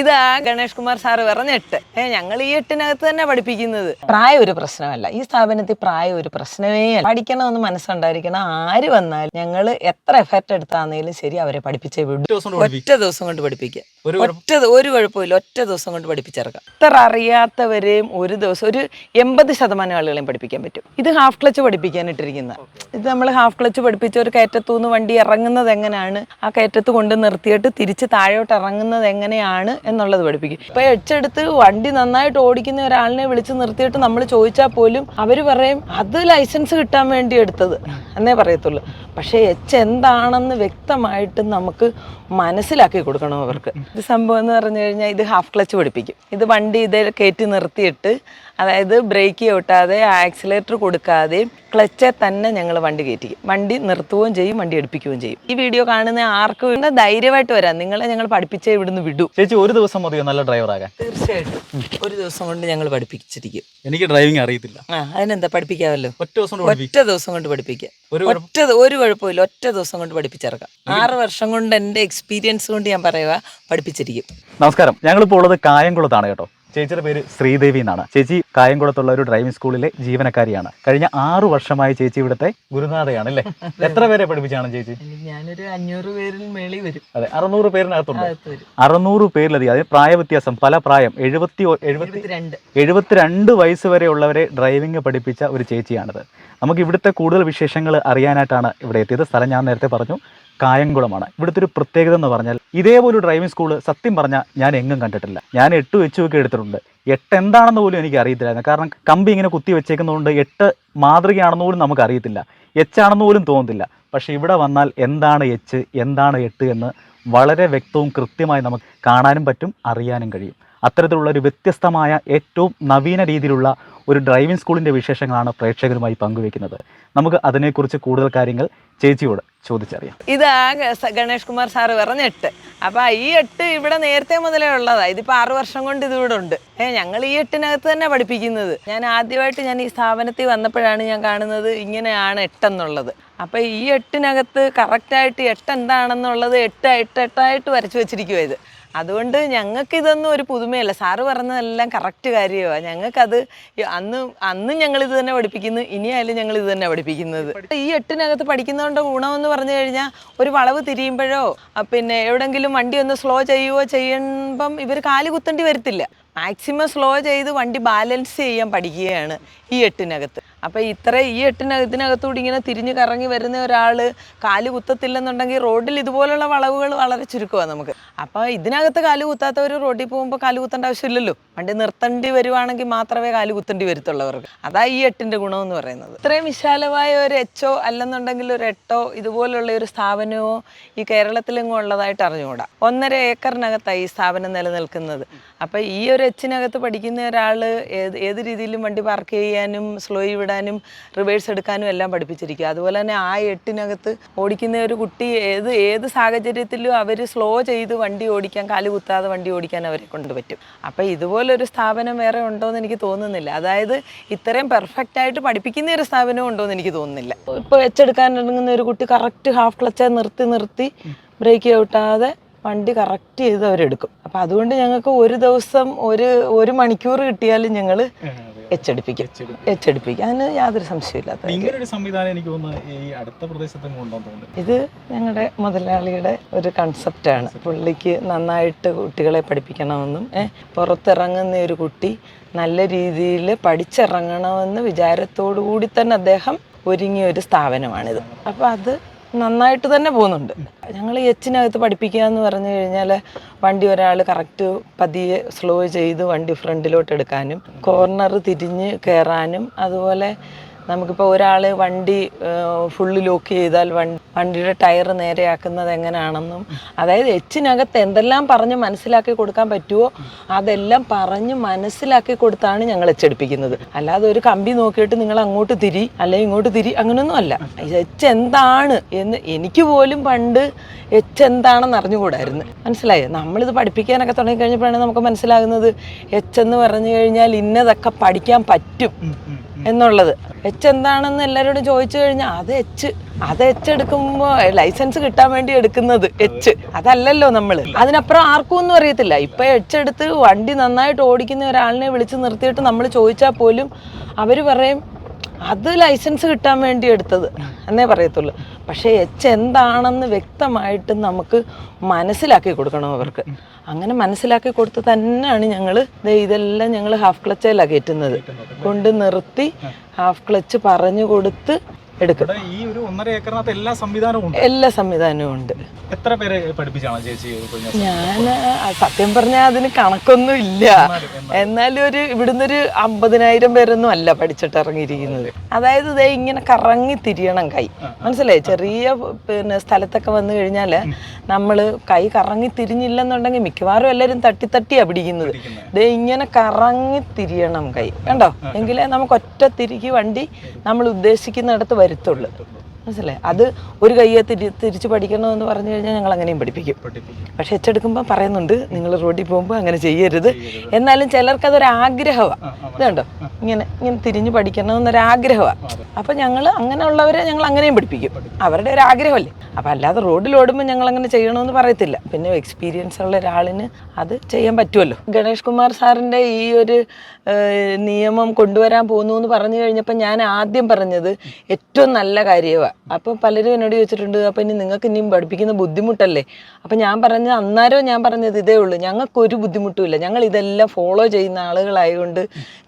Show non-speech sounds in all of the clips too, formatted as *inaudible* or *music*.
ഇതാ ഗണേഷ് കുമാർ സാറ് പറഞ്ഞ എട്ട്. ഏ ഞങ്ങൾ ഈ എട്ടിനകത്ത് തന്നെ പഠിപ്പിക്കുന്നത്. പ്രായം ഒരു പ്രശ്നമല്ല. ഈ സ്ഥാപനത്തിൽ പ്രായം ഒരു പ്രശ്നമേ അല്ല. പഠിക്കണമെന്ന് മനസ്സുണ്ടായിരിക്കണം ആര് വന്നാലും ഞങ്ങൾ എത്ര എഫർട്ട് എടുത്താന്നേലും ശരി അവരെ പഠിപ്പിച്ചേ വിടും. ഒറ്റ ദിവസം കൊണ്ട് പഠിപ്പിക്കുക ഒറ്റ ഒരു കുഴപ്പമില്ല. ഒറ്റ ദിവസം കൊണ്ട് പഠിപ്പിച്ചിറക്കാം ഇത്ര അറിയാത്തവരെയും ഒരു ദിവസം ഒരു എൺപത് ശതമാനം ആളുകളെയും പഠിപ്പിക്കാൻ പറ്റും. ഇത് ഹാഫ് ക്ലച്ച് പഠിപ്പിക്കാൻ ഇട്ടിരിക്കുന്ന. ഇത് നമ്മൾ ഹാഫ് ക്ലച്ച് പഠിപ്പിച്ച ഒരു കയറ്റത്തുനിന്ന് വണ്ടി ഇറങ്ങുന്നത് എങ്ങനെയാണ് ആ കയറ്റത്ത് കൊണ്ട് നിർത്തിയിട്ട് തിരിച്ച് താഴോട്ട് ഇറങ്ങുന്നത് എങ്ങനെയാണ് എന്നുള്ളത് പഠിപ്പിക്കും. ഇപ്പൊ എച്ചെടുത്ത് വണ്ടി നന്നായിട്ട് ഓടിക്കുന്ന ഒരാളിനെ വിളിച്ച് നിർത്തിയിട്ട് നമ്മൾ ചോദിച്ചാൽ പോലും അവർ പറയും അത് ലൈസൻസ് കിട്ടാൻ വേണ്ടി എടുത്തത് എന്നേ പറയത്തുള്ളൂ. പക്ഷേ എച്ച് എന്താണെന്ന് വ്യക്തമായിട്ട് നമുക്ക് മനസ്സിലാക്കി കൊടുക്കണം അവർക്ക്. ഇത് സംഭവം എന്ന് പറഞ്ഞു കഴിഞ്ഞാൽ ഇത് ഹാഫ് ക്ലച്ച് പഠിപ്പിക്കും. ഇത് വണ്ടി ഇതിൽ കയറ്റി നിർത്തിയിട്ട് അതായത് ബ്രേക്ക് ചവിട്ടാതെ ആക്സിലേറ്റർ കൊടുക്കാതെ ക്ലച്ചെ തന്നെ ഞങ്ങൾ വണ്ടി കയറ്റിക്കും. വണ്ടി നിർത്തുകയും ചെയ്യും വണ്ടി എടുപ്പിക്കുകയും ചെയ്യും. ഈ വീഡിയോ കാണുന്ന ആർക്കും ധൈര്യമായിട്ട് വരാം. നിങ്ങളെ ഞങ്ങൾ പഠിപ്പിച്ചേ ഇവിടുന്ന് വിടൂ. ചേച്ചി ഒരു ദിവസം മതിയോ? നല്ല ഡ്രൈവർ ആകാൻ. തീർച്ചയായിട്ടും. ഒരു ദിവസം കൊണ്ട് ഞങ്ങൾ പഠിപ്പിച്ചിരിക്കും. എനിക്ക് ഡ്രൈവിംഗ് അറിയത്തില്ല. ആ അതിനെന്താ പഠിപ്പിക്കാമല്ലോ? ഒറ്റ ദിവസം കൊണ്ട് ഒറ്റ ദിവസം കൊണ്ട് പഠിപ്പിക്കാം. ഒരു ഒറ്റ ഒരു കുഴപ്പമില്ല. ഒറ്റ ദിവസം കൊണ്ട് പഠിപ്പിച്ചിറക്കാം. ആറ് വർഷം കൊണ്ട് എന്റെ എക്സ്പീരിയൻസ് കൊണ്ട് ഞാൻ പറയുക പഠിപ്പിച്ചിരിക്കും. നമസ്കാരം. ഞങ്ങളിപ്പോൾ ഉള്ളത് കായംകുളത്താണ് കേട്ടോ. ചേച്ചിയുടെ പേര് ശ്രീദേവി എന്നാണ്. ചേച്ചി കായംകുളത്തുള്ള ഒരു ഡ്രൈവിംഗ് സ്കൂളിലെ ജീവനക്കാരിയാണ്. കഴിഞ്ഞ ആറു വർഷമായി ചേച്ചി ഇവിടുത്തെ ഗുരുനാഥയാണ് അല്ലേ *laughs* എത്ര പേരെ പഠിപ്പിച്ചാണ് ചേച്ചി? ഞാനൊരു അഞ്ഞൂറ് പേരിൽ മേളി വരും. അതെ അറുന്നൂറ് പേരിനകത്തുണ്ട്. അറുന്നൂറ് പേരിലധികം അതായത് പ്രായ വ്യത്യാസം പല പ്രായം എഴുപത്തി ഒ- എഴുപത്തി ഇരുപത്തിരണ്ട് എഴുപത്തിരണ്ട് വയസ്സ് വരെ ഉള്ളവരെ ഡ്രൈവിംഗ് പഠിപ്പിച്ച ഒരു ചേച്ചിയാണിത്. നമുക്ക് ഇവിടുത്തെ കൂടുതൽ വിശേഷങ്ങൾ അറിയാനായിട്ടാണ് ഇവിടെ എത്തിയത്. സ്ഥലം ഞാൻ നേരത്തെ പറഞ്ഞു. കായംകുളമാണ്. ഇവിടുത്തെ ഒരു പ്രത്യേകത എന്ന് പറഞ്ഞാൽ ഇതേപോലെ ഡ്രൈവിംഗ് സ്കൂൾ സത്യം പറഞ്ഞാൽ ഞാൻ എങ്ങും കണ്ടിട്ടില്ല. ഞാൻ എട്ട് വെച്ച് ഒക്കെ എടുത്തിട്ടുണ്ട്. എട്ട് എന്താണെന്ന് പോലും എനിക്ക് അറിയത്തില്ലായിരുന്നു. കാരണം കമ്പി ഇങ്ങനെ കുത്തി വെച്ചേക്കുന്നതുകൊണ്ട് എട്ട് മാതൃകയാണെന്ന് പോലും നമുക്ക് അറിയത്തില്ല. എച്ച് ആണെന്ന് പോലും തോന്നുന്നില്ല പക്ഷേ ഇവിടെ വന്നാൽ എന്താണ് എച്ച് എന്താണ് എട്ട് എന്ന് വളരെ വ്യക്തവും കൃത്യമായി നമുക്ക് കാണാനും പറ്റും അറിയാനും കഴിയും. അത്തരത്തിലുള്ള ഒരു വ്യത്യസ്തമായ ഏറ്റവും നവീന രീതിയിലുള്ള ഒരു ഡ്രൈവിംഗ് സ്കൂളിന്റെ വിശേഷങ്ങളാണ് പ്രേക്ഷകരുമായി പങ്കുവെക്കുന്നത്. നമുക്ക് അതിനെക്കുറിച്ച് കൂടുതൽ കാര്യങ്ങൾ ചേച്ചിയോട് ചോദിച്ചറിയാം. ഇത് ഗണേഷ് കുമാർ സാറ് പറഞ്ഞ എട്ട്. അപ്പൊ ഈ എട്ട് ഇവിടെ നേരത്തെ മുതലേ ഉള്ളതാ. ഇതിപ്പോ ആറു വർഷം കൊണ്ട് ഇത് ഇവിടെ ഉണ്ട്. ഏ ഞങ്ങൾ ഈ എട്ടിനകത്ത് തന്നെ പഠിപ്പിക്കുന്നത്. ഞാൻ ആദ്യമായിട്ട് ഞാൻ ഈ സ്ഥാപനത്തിൽ വന്നപ്പോഴാണ് ഞാൻ കാണുന്നത് ഇങ്ങനെയാണ് എട്ടെന്നുള്ളത്. അപ്പൊ ഈ എട്ടിനകത്ത് കറക്റ്റായിട്ട് എട്ട് എന്താണെന്നുള്ളത് എട്ട് എട്ട് എട്ടായിട്ട് വരച്ചു വെച്ചിരിക്കുവാ അതുകൊണ്ട് ഞങ്ങൾക്ക് ഇതൊന്നും ഒരു പുതുമയല്ല. സാറ് പറഞ്ഞതെല്ലാം കറക്റ്റ് കാര്യമാണ് ഞങ്ങൾക്കത് അന്ന് അന്നും ഞങ്ങൾ ഇത് തന്നെ പഠിപ്പിക്കുന്നു ഇനിയായാലും ഞങ്ങൾ ഇത് തന്നെ പഠിപ്പിക്കുന്നത്. ഈ എട്ടിനകത്ത് പഠിക്കുന്നതുകൊണ്ട് ഗുണമെന്ന് പറഞ്ഞു കഴിഞ്ഞാൽ ഒരു വളവ് തിരിയുമ്പോഴോ പിന്നെ എവിടെങ്കിലും വണ്ടി ഒന്ന് സ്ലോ ചെയ്യുകയോ ചെയ്യുമ്പം ഇവർ കാൽ കുത്തേണ്ടി വരത്തില്ല. മാക്സിമം സ്ലോ ചെയ്ത് വണ്ടി ബാലൻസ് ചെയ്യാൻ പഠിക്കുകയാണ് ഈ എട്ടിനകത്ത്. അപ്പോൾ ഇത്ര ഈ എട്ടിനകത്തിനകത്തൂടി ഇങ്ങനെ തിരിഞ്ഞ് കറങ്ങി വരുന്ന ഒരാൾ കാൽ കുത്തത്തില്ലെന്നുണ്ടെങ്കിൽ റോഡിൽ ഇതുപോലുള്ള വളവുകൾ വളരെ ചുരുക്കമാണ് നമുക്ക്. അപ്പോൾ ഇതിനകത്ത് കാൽ കുത്താത്തവർ റോഡിൽ പോകുമ്പോൾ കാൽ കുത്തേണ്ട ആവശ്യമില്ലല്ലോ. വണ്ടി നിർത്തേണ്ടി വരുവാണെങ്കിൽ മാത്രമേ കാൽ കുത്തേണ്ടി വരത്തുള്ളവർക്ക്. അതാ ഈ എട്ടിന്റെ ഗുണമെന്ന് പറയുന്നത്. ഇത്രയും വിശാലമായ ഒരു എച്ചോ അല്ലെന്നുണ്ടെങ്കിൽ ഒരു എട്ടോ ഇതുപോലുള്ള ഒരു സ്ഥാപനമോ ഈ കേരളത്തിലെങ്ങും ഉള്ളതായിട്ട് അറിഞ്ഞുകൂടാ. ഒന്നര ഏക്കറിനകത്തായി ഈ സ്ഥാപനം നിലനിൽക്കുന്നത്. അപ്പോൾ ഈ ഒരു എച്ചിനകത്ത് പഠിക്കുന്ന ഒരാൾ ഏത് ഏത് രീതിയിലും വണ്ടി പാർക്ക് ചെയ്യാനും സ്ലോ വിടാനും റിവേഴ്സ് എടുക്കാനും എല്ലാം പഠിപ്പിച്ചിരിക്കുക. അതുപോലെ തന്നെ ആ എട്ടിനകത്ത് ഓടിക്കുന്ന ഒരു കുട്ടി ഏത് ഏത് സാഹചര്യത്തിലും അവർ സ്ലോ ചെയ്ത് വണ്ടി ഓടിക്കാൻ കാൽ കുത്താതെ വണ്ടി ഓടിക്കാൻ അവരെ കൊണ്ട് പറ്റും. അപ്പോൾ ഇതുപോലൊരു സ്ഥാപനം വേറെ ഉണ്ടോ എന്ന് എനിക്ക് തോന്നുന്നില്ല. അതായത് ഇത്രയും പെർഫെക്റ്റ് ആയിട്ട് പഠിപ്പിക്കുന്ന ഒരു സ്ഥാപനം ഉണ്ടോ എന്ന് എനിക്ക് തോന്നുന്നില്ല. ഇപ്പോൾ വെച്ചെടുക്കാൻ ഇറങ്ങുന്ന ഒരു കുട്ടി കറക്റ്റ് ഹാഫ് ക്ലച്ച് നിർത്തി നിർത്തി ബ്രേക്ക് ഔട്ടാതെ വണ്ടി കറക്റ്റ് ചെയ്ത് അവരെടുക്കും. അപ്പം അതുകൊണ്ട് ഞങ്ങൾക്ക് ഒരു ദിവസം ഒരു ഒരു മണിക്കൂർ കിട്ടിയാലും ഞങ്ങൾ എച്ചടിപ്പിക്കും. എച്ചടിപ്പിക്കും. അതിന് യാതൊരു സംശയമില്ലാത്ത. ഇങ്ങനൊരു സംവിധാനം എനിക്ക് തോന്നുന്നു ഈ അടുത്ത പ്രദേശത്തും കൊണ്ടുവന്നു ഇത് ഞങ്ങളുടെ മുതലാളിയുടെ ഒരു കൺസെപ്റ്റാണ് പുള്ളിക്ക് നന്നായിട്ട് കുട്ടികളെ പഠിപ്പിക്കണമെന്നും പുറത്തിറങ്ങുന്ന ഒരു കുട്ടി നല്ല രീതിയിൽ പഠിച്ചിറങ്ങണമെന്ന് വിചാരത്തോടു കൂടി തന്നെ അദ്ദേഹം ഒരുങ്ങിയ ഒരു സ്ഥാപനമാണിത്. അപ്പോൾ അത് നന്നായിട്ട് തന്നെ പോകുന്നുണ്ട്. ഞങ്ങൾ എച്ചിനകത്ത് പഠിപ്പിക്കുക എന്ന് പറഞ്ഞു കഴിഞ്ഞാൽ വണ്ടി ഒരാൾ കറക്റ്റ് പതിയെ സ്ലോ ചെയ്ത് വണ്ടി ഫ്രണ്ടിലോട്ട് എടുക്കാനും കോർണർ തിരിഞ്ഞ് കയറാനും അതുപോലെ നമുക്കിപ്പോൾ ഒരാൾ വണ്ടി ഫുള്ള് ലോക്ക് ചെയ്താൽ വണ്ടി വണ്ടിയുടെ ടയർ നേരെയാക്കുന്നത് എങ്ങനെയാണെന്നും അതായത് എച്ചിനകത്ത് എന്തെല്ലാം പറഞ്ഞ് മനസ്സിലാക്കി കൊടുക്കാൻ പറ്റുമോ അതെല്ലാം പറഞ്ഞ് മനസ്സിലാക്കി കൊടുത്താണ് ഞങ്ങൾ എച്ചെടുപ്പിക്കുന്നത്. അല്ലാതെ ഒരു കമ്പി നോക്കിയിട്ട് നിങ്ങൾ അങ്ങോട്ട് തിരി അല്ലെങ്കിൽ ഇങ്ങോട്ട് തിരി അങ്ങനെയൊന്നും അല്ല. എച്ച് എന്താണ് എന്ന് എനിക്ക് പോലും പണ്ട് എച്ച് എന്താണെന്ന് അറിഞ്ഞുകൂടായിരുന്നു. മനസ്സിലായോ? നമ്മളിത് പഠിപ്പിക്കാനൊക്കെ തുടങ്ങി കഴിഞ്ഞപ്പോഴാണ് നമുക്ക് മനസ്സിലാകുന്നത് എച്ച് എന്ന് പറഞ്ഞു കഴിഞ്ഞാൽ ഇന്നതൊക്കെ പഠിക്കാൻ പറ്റും എന്നുള്ളത്. എച്ച് എന്താണെന്ന് എല്ലാവരോടും ചോദിച്ചു കഴിഞ്ഞാൽ അത് എച്ച്. അത് എച്ച് എടുക്കുമ്പോൾ ലൈസൻസ് കിട്ടാൻ വേണ്ടി എടുക്കുന്നത് എച്ച്. അതല്ലല്ലോ നമ്മൾ അതിനപ്പുറം ആർക്കും ഒന്നും അറിയത്തില്ല. ഇപ്പൊ എച്ച് എടുത്ത് വണ്ടി നന്നായിട്ട് ഓടിക്കുന്ന ഒരാളിനെ വിളിച്ച് നിർത്തിയിട്ട് നമ്മൾ ചോദിച്ചാൽ പോലും അവർ പറയും അത് ലൈസൻസ് കിട്ടാൻ വേണ്ടി എടുത്തത് എന്നേ പറയത്തുള്ളൂ. പക്ഷേ എച്ച് എന്താണെന്ന് വ്യക്തമായിട്ട് നമുക്ക് മനസ്സിലാക്കി കൊടുക്കണം അവർക്ക്. അങ്ങനെ മനസ്സിലാക്കി കൊടുത്ത് തന്നെയാണ് ഞങ്ങൾ ഇതെല്ലാം ഞങ്ങൾ ഹാഫ് ക്ലച്ചിലാണ് കയറ്റുന്നത്. കൊണ്ട് നിർത്തി ഹാഫ് ക്ലച്ച് പറഞ്ഞു കൊടുത്ത് എടുക്കും ഈ ഒരു ഒന്നര ഏക്കറിനകത്ത് എല്ലാ സംവിധാനവും എല്ലാ സംവിധാനവും ഉണ്ട്. എത്ര പേരെ പഠിപ്പിച്ചാണ് ചേച്ചി ഞാൻ സത്യം പറഞ്ഞാൽ അതിന് കണക്കൊന്നും ഇല്ല. എന്നാലും ഒരു ഇവിടുന്ന് ഒരു അമ്പതിനായിരം പേരൊന്നും അല്ല പഠിച്ചിട്ട് ഇറങ്ങിയിരിക്കുന്നത് അതായത് ഇതേ ഇങ്ങനെ കറങ്ങി തിരിയണം കൈ. മനസ്സിലായി? ചെറിയ പിന്നെ സ്ഥലത്തൊക്കെ വന്നു കഴിഞ്ഞാൽ നമ്മൾ കൈ കറങ്ങി തിരിഞ്ഞില്ലെന്നുണ്ടെങ്കിൽ മിക്കവാറും എല്ലാവരും തട്ടി തട്ടിയാ പിടിക്കുന്നത്. ഇതേ ഇങ്ങനെ കറങ്ങി തിരിയണം കൈ. കണ്ടോ? എങ്കിലേ നമുക്ക് ഒറ്റ തിരികെ വണ്ടി നമ്മൾ ഉദ്ദേശിക്കുന്നിടത്ത് വരുത്തുള്ളൂ മനസ്സിലായി? അത് ഒരു കയ്യെ തിരി തിരിച്ച് പഠിക്കണമെന്ന് പറഞ്ഞു കഴിഞ്ഞാൽ ഞങ്ങൾ അങ്ങനെയും പഠിപ്പിക്കും. പക്ഷെ എച്ചെടുക്കുമ്പോൾ പറയുന്നുണ്ട് നിങ്ങൾ റോഡിൽ പോകുമ്പോൾ അങ്ങനെ ചെയ്യരുത്. എന്നാലും ചിലർക്ക് അതൊരു ആഗ്രഹമാണ് ഇതുണ്ടോ ഇങ്ങനെ ഇങ്ങനെ തിരിഞ്ഞ് പഠിക്കണമെന്നൊരാഗ്രഹമാണ് അപ്പം ഞങ്ങൾ അങ്ങനെയുള്ളവരെ ഞങ്ങൾ അങ്ങനെയും പഠിപ്പിക്കും. അവരുടെ ഒരു ആഗ്രഹമല്ലേ? അപ്പം അല്ലാതെ റോഡിൽ ഓടുമ്പോൾ ഞങ്ങൾ അങ്ങനെ ചെയ്യണമെന്ന് പറയത്തില്ല. പിന്നെ എക്സ്പീരിയൻസ് ഉള്ള ഒരാളിന് അത് ചെയ്യാൻ പറ്റുമല്ലോ. ഗണേഷ് കുമാർ സാറിന്റെ ഈ ഒരു നിയമം കൊണ്ടുവരാൻ പോകുന്നു എന്ന് പറഞ്ഞു കഴിഞ്ഞപ്പോൾ ഞാൻ ആദ്യം പറഞ്ഞത് ഏറ്റവും നല്ല കാര്യമാണ് അപ്പോൾ പലരും എന്നോട് ചോദിച്ചിട്ടുണ്ട് അപ്പോൾ ഇനി നിങ്ങൾക്ക് ഇനിയും പഠിപ്പിക്കുന്ന ബുദ്ധിമുട്ടല്ലേ? അപ്പോൾ ഞാൻ പറഞ്ഞത് അന്നേരം ഞാൻ പറഞ്ഞത് ഇതേ ഉള്ളൂ ഞങ്ങൾക്കൊരു ബുദ്ധിമുട്ടുമില്ല ഞങ്ങൾ ഇതെല്ലാം ഫോളോ ചെയ്യുന്ന ആളുകളായതുകൊണ്ട്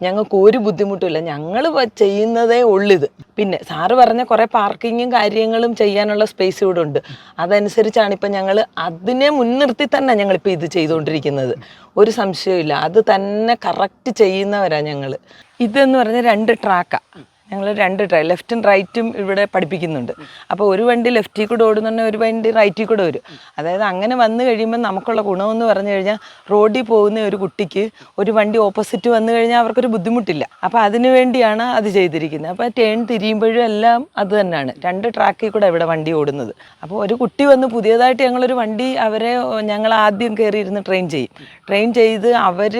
ഞങ്ങൾക്ക് ഒരു ബുദ്ധിമുട്ടുമില്ല ഞങ്ങൾ ചെയ്യുന്നതേ ഇത് പിന്നെ സാറ് പറഞ്ഞ കുറേ പാർക്കിങ്ങും കാര്യങ്ങളും ചെയ്യാനുള്ള സ്പേസ് ഇവിടെ ഉണ്ട്. അതനുസരിച്ചാണ് ഇപ്പം ഞങ്ങൾ അതിനെ മുൻനിർത്തി തന്നെ ഞങ്ങളിപ്പോൾ ഇത് ചെയ്തുകൊണ്ടിരിക്കുന്നത്. ഒരു സംശയമില്ല അത് തന്നെ കറക്റ്റ് ചെയ്യുന്നവരാണ് ഞങ്ങൾ ഇതെന്ന് പറഞ്ഞാൽ രണ്ട് ട്രാക്കാണ് ഞങ്ങൾ രണ്ട് ട്രൈ ലെഫ്റ്റും റൈറ്റും ഇവിടെ പഠിപ്പിക്കുന്നുണ്ട്. അപ്പോൾ ഒരു വണ്ടി ലെഫ്റ്റിൽ കൂടെ ഓടുന്നുണ്ടെങ്കിൽ ഒരു വണ്ടി റൈറ്റിൽ കൂടെ വരും. അതായത് അങ്ങനെ വന്നു കഴിയുമ്പോൾ നമുക്കുള്ള ഗുണമെന്ന് പറഞ്ഞു കഴിഞ്ഞാൽ റോഡിൽ പോകുന്ന ഒരു കുട്ടിക്ക് ഒരു വണ്ടി ഓപ്പോസിറ്റ് വന്നു കഴിഞ്ഞാൽ അവർക്കൊരു ബുദ്ധിമുട്ടില്ല. അപ്പോൾ അതിനു വേണ്ടിയാണ് അത് ചെയ്തിരിക്കുന്നത്. അപ്പോൾ ടേൺ തിരിയുമ്പോഴും എല്ലാം അത് തന്നെയാണ്. രണ്ട് ട്രാക്കിൽ കൂടെ ഇവിടെ വണ്ടി ഓടുന്നത്. അപ്പോൾ ഒരു കുട്ടി വന്ന് പുതിയതായിട്ട് ഞങ്ങളൊരു വണ്ടി അവരെ ഞങ്ങൾ ആദ്യം കയറി ഇരുന്ന് ട്രെയിൻ ചെയ്യും. ട്രെയിൻ ചെയ്ത് അവർ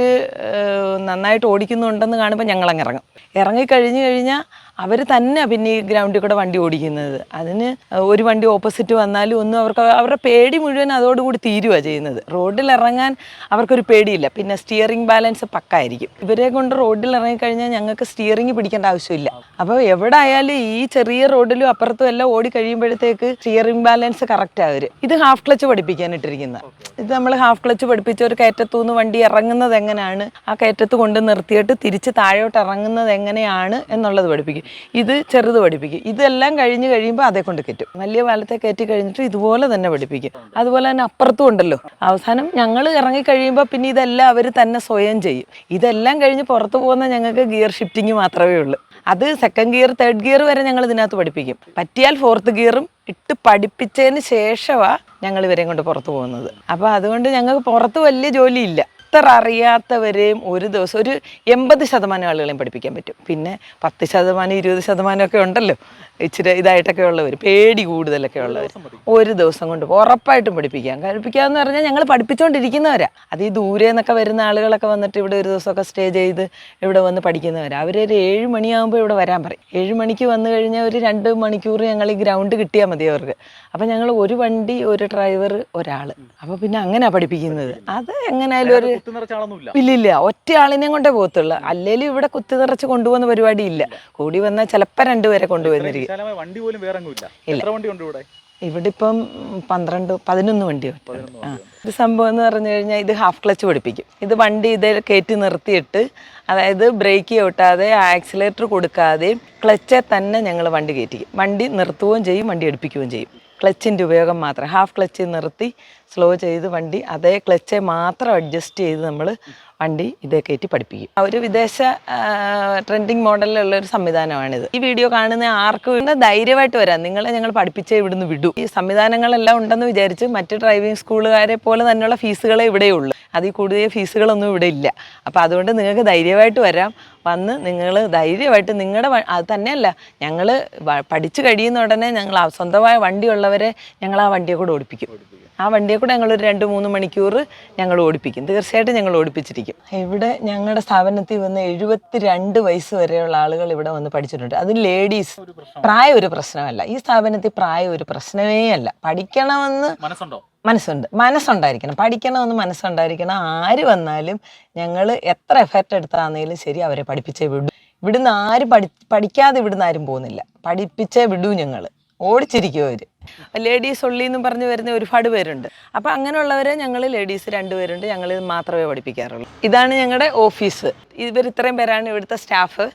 നന്നായിട്ട് ഓടിക്കുന്നുണ്ടെന്ന് കാണുമ്പോൾ ഞങ്ങൾ ഇറങ്ങും ഇറങ്ങി. ഇറങ്ങിക്കഴിഞ്ഞ് കഴിഞ്ഞാൽ അവർ തന്നെ പിന്നെ ഈ ഗ്രൗണ്ടിൽ കൂടെ വണ്ടി ഓടിക്കുന്നത്. അതിന് ഒരു വണ്ടി ഓപ്പോസിറ്റ് വന്നാലും ഒന്നും അവർക്ക് അവരുടെ പേടി മുഴുവൻ അതോടുകൂടി തീരുക ചെയ്യുന്നത്. റോഡിൽ ഇറങ്ങാൻ അവർക്കൊരു പേടിയില്ല. പിന്നെ സ്റ്റിയറിംഗ് ബാലൻസ് പക്കായിരിക്കും. ഇവരെ കൊണ്ട് റോഡിൽ ഇറങ്ങിക്കഴിഞ്ഞാൽ ഞങ്ങൾക്ക് സ്റ്റിയറിംഗ് പിടിക്കേണ്ട ആവശ്യമില്ല. അപ്പോൾ എവിടെ ആയാലും ഈ ചെറിയ റോഡിലും അപ്പുറത്തും എല്ലാം ഓടി കഴിയുമ്പോഴത്തേക്ക് സ്റ്റിയറിംഗ് ബാലൻസ് കറക്റ്റ് ആവർ ഇത് ഹാഫ് ക്ലച്ച് പഠിപ്പിക്കാനിട്ടിരിക്കുന്ന. ഇത് നമ്മൾ ഹാഫ് ക്ലച്ച് പഠിപ്പിച്ച ഒരു കയറ്റത്തുനിന്ന് വണ്ടി ഇറങ്ങുന്നത് എങ്ങനെയാണ് ആ കയറ്റത്ത് കൊണ്ട് നിർത്തിയിട്ട് തിരിച്ച് താഴോട്ട് ഇറങ്ങുന്നത് എങ്ങനെയാണ് എന്നുള്ളത് പഠിപ്പിക്കും. ഇത് ചെറുത് പഠിപ്പിക്കും. ഇതെല്ലാം കഴിഞ്ഞ് കഴിയുമ്പോൾ അതേ കൊണ്ട് കയറ്റും വലിയ പാലത്തെ കയറ്റി കഴിഞ്ഞിട്ട് ഇതുപോലെ തന്നെ പഠിപ്പിക്കും. അതുപോലെ തന്നെ അപ്പുറത്തും ഉണ്ടല്ലോ. അവസാനം ഞങ്ങൾ ഇറങ്ങി കഴിയുമ്പോൾ പിന്നെ ഇതെല്ലാം അവർ തന്നെ സ്വയം ചെയ്യും. ഇതെല്ലാം കഴിഞ്ഞ് പുറത്തു പോകുന്ന ഞങ്ങൾക്ക് ഗിയർ ഷിഫ്റ്റിംഗ് മാത്രമേ ഉള്ളൂ. അത് സെക്കൻഡ് ഗിയർ തേർഡ് ഗിയർ വരെ ഞങ്ങൾ ഇതിനകത്ത് പഠിപ്പിക്കും. പറ്റിയാൽ ഫോർത്ത് ഗിയറും ഇട്ട് പഠിപ്പിച്ചതിന് ശേഷമാണ് ഞങ്ങൾ ഇവരെയും കൊണ്ട് പുറത്തു പോകുന്നത്. അപ്പോൾ അതുകൊണ്ട് ഞങ്ങൾക്ക് പുറത്ത് വലിയ ജോലിയില്ല. ഇത്ര അറിയാത്തവരെയും ഒരു ദിവസം ഒരു എൺപത് ശതമാനം ആളുകളെയും പഠിപ്പിക്കാൻ പറ്റും. പിന്നെ പത്ത് ശതമാനം ഇരുപത് ശതമാനം ഒക്കെ ഉണ്ടല്ലോ. ഇച്ചിരി ഇതായിട്ടൊക്കെ ഉള്ളവർ പേടി കൂടുതലൊക്കെ ഉള്ളവർ ഒരു ദിവസം കൊണ്ട് ഉറപ്പായിട്ടും പഠിപ്പിക്കാം. പഠിപ്പിക്കാന്ന് പറഞ്ഞാൽ ഞങ്ങൾ പഠിപ്പിച്ചുകൊണ്ടിരിക്കുന്നവരാ അത് ഈ ദൂരെ നിന്നൊക്കെ വരുന്ന ആളുകളൊക്കെ വന്നിട്ട് ഇവിടെ ഒരു ദിവസമൊക്കെ സ്റ്റേ ചെയ്ത് ഇവിടെ വന്ന് പഠിക്കുന്നവരാ. അവരൊരു ഏഴ് മണിയാകുമ്പോൾ ഇവിടെ വരാൻ പറയും. ഏഴ് മണിക്ക് വന്നു കഴിഞ്ഞാൽ ഒരു രണ്ട് മണിക്കൂർ ഞങ്ങൾ ഈ ഗ്രൗണ്ട് കിട്ടിയാൽ മതി അവർക്ക്. അപ്പം ഞങ്ങൾ ഒരു വണ്ടി ഒരു ഡ്രൈവർ ഒരാൾ അപ്പോൾ പിന്നെ അങ്ങനെയാണ് പഠിപ്പിക്കുന്നത്. അത് എങ്ങനെയായാലും ഒരു ഇല്ലില്ല ഒറ്റ ആളിനെ കൊണ്ടേ പോകത്തുള്ളൂ അല്ലേലും ഇവിടെ കുത്തി നിറച്ച് കൊണ്ടുപോകുന്ന പരിപാടി ഇല്ല. കൂടി വന്നാൽ ചിലപ്പോൾ രണ്ടുപേരെ കൊണ്ടുപോകുന്നിരിക്കും വിശാലമായ വണ്ടി പോലും വേറെ എത്ര വണ്ടി ഉണ്ട് ഇവിടെ? ഇവിടെ ഇപ്പം പന്ത്രണ്ട് പതിനൊന്ന് വണ്ടി ഉണ്ട്. ഇത് സംഭവം എന്ന് പറഞ്ഞു കഴിഞ്ഞാൽ ഇത് ഹാഫ് ക്ലച്ച് പഠിപ്പിക്കും ഇത് വണ്ടി ഇത് കയറ്റി നിർത്തിയിട്ട് അതായത് ബ്രേക്ക് ചവിട്ടാതെ ആക്സിലേറ്റർ കൊടുക്കാതെയും ക്ലച്ചെ തന്നെ ഞങ്ങൾ വണ്ടി കയറ്റിക്കും. വണ്ടി നിർത്തുകയും ചെയ്യും വണ്ടി എടുപ്പിക്കുകയും ചെയ്യും. ക്ലച്ചിന്റെ ഉപയോഗം മാത്രം. ഹാഫ് ക്ലച്ച് നിർത്തി സ്ലോ ചെയ്ത് വണ്ടി അതേ ക്ലച്ചെ മാത്രം അഡ്ജസ്റ്റ് ചെയ്ത് നമ്മൾ വണ്ടി ഇതേ കയറ്റി പഠിപ്പിക്കും. ഒരു വിദേശ ട്രെൻഡിങ് മോഡലിലുള്ള ഒരു സംവിധാനമാണിത്. ഈ വീഡിയോ കാണുന്ന ആർക്കും ധൈര്യമായിട്ട് വരാം. നിങ്ങളെ ഞങ്ങൾ പഠിപ്പിച്ചേ ഇവിടുന്ന് വിടൂ. ഈ സംവിധാനങ്ങളെല്ലാം ഉണ്ടെന്ന് വിചാരിച്ച് മറ്റ് ഡ്രൈവിംഗ് സ്കൂളുകാരെ പോലെ തന്നെയുള്ള ഫീസുകളെ ഇവിടെയുള്ളൂ അതിൽ കൂടുതൽ ഫീസുകളൊന്നും ഇവിടെ ഇല്ല. അപ്പോൾ അതുകൊണ്ട് നിങ്ങൾക്ക് ധൈര്യമായിട്ട് വരാം. വന്ന് നിങ്ങൾ ധൈര്യമായിട്ട് നിങ്ങളുടെ അത് തന്നെയല്ല ഞങ്ങൾ പഠിച്ചു കഴിയുന്ന ഉടനെ ഞങ്ങൾ സ്വന്തമായ വണ്ടിയുള്ളവരെ ഞങ്ങൾ ആ വണ്ടിയെ കൂടെ ഓടിപ്പിക്കും. ആ വണ്ടിയെ കൂടെ ഞങ്ങൾ ഒരു രണ്ട് മൂന്ന് മണിക്കൂർ ഞങ്ങൾ ഓടിപ്പിക്കും. തീർച്ചയായിട്ടും ഞങ്ങൾ ഓടിപ്പിച്ചിരിക്കും. ഇവിടെ ഞങ്ങളുടെ സ്ഥാപനത്തിൽ വന്ന് എഴുപത്തി രണ്ട് വയസ്സ് വരെയുള്ള ആളുകൾ ഇവിടെ വന്ന് പഠിച്ചിട്ടുണ്ട്. അത് ലേഡീസ്. പ്രായം ഒരു പ്രശ്നമല്ല. ഈ സ്ഥാപനത്തിൽ പ്രായം ഒരു പ്രശ്നമേ അല്ല. പഠിക്കണമെന്ന് മനസ്സുണ്ടോ? മനസ്സുണ്ട്. മനസ്സുണ്ടായിരിക്കണം. പഠിക്കണമെന്ന് മനസ്സുണ്ടായിരിക്കണം. ആര് വന്നാലും ഞങ്ങൾ എത്ര എഫർട്ട് എടുത്താന്നേലും ശരി അവരെ പഠിപ്പിച്ചേ വിടും. ഇവിടുന്ന് ആരും പഠി പഠിക്കാതെ ഇവിടുന്ന് ആരും പോകുന്നില്ല. പഠിപ്പിച്ചേ വിടൂ ഞങ്ങൾ. ഓടിച്ചിരിക്കും അവർ ലേഡീസ് ഉള്ളി എന്നും പറഞ്ഞ് വരുന്ന ഒരുപാട് പേരുണ്ട്. അപ്പോൾ അങ്ങനെയുള്ളവരെ ഞങ്ങൾ ലേഡീസ് രണ്ടുപേരുണ്ട്. ഞങ്ങൾ മാത്രമേ പഠിപ്പിക്കാറുള്ളൂ. ഇതാണ് ഞങ്ങളുടെ ഓഫീസ് ഇവർ ഇത്രയും പേരാണ് ഇവിടുത്തെ സ്റ്റാഫ്